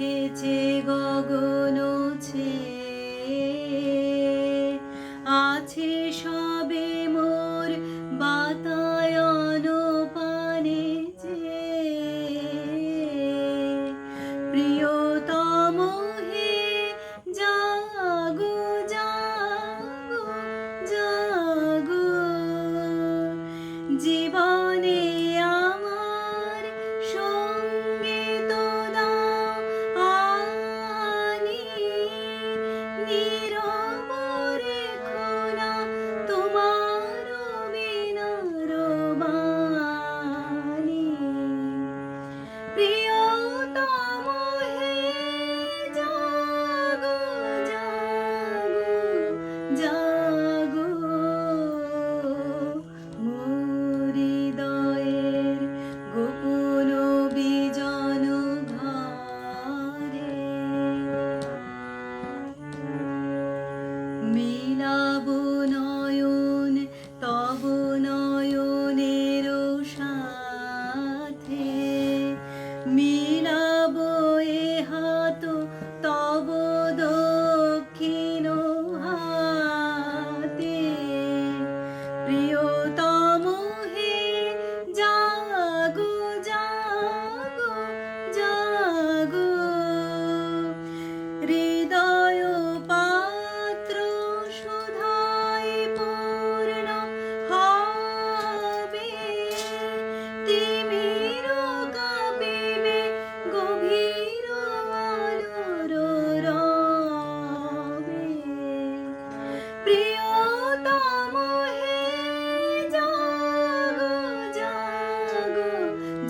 রেখেছে গগন ছে আছে সবে মোর বাতায়ন পানে যে। প্রিয়তম হে, জাগো জাগো জাগো। জীবা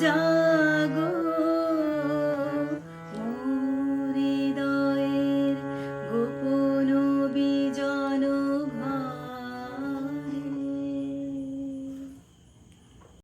Don't.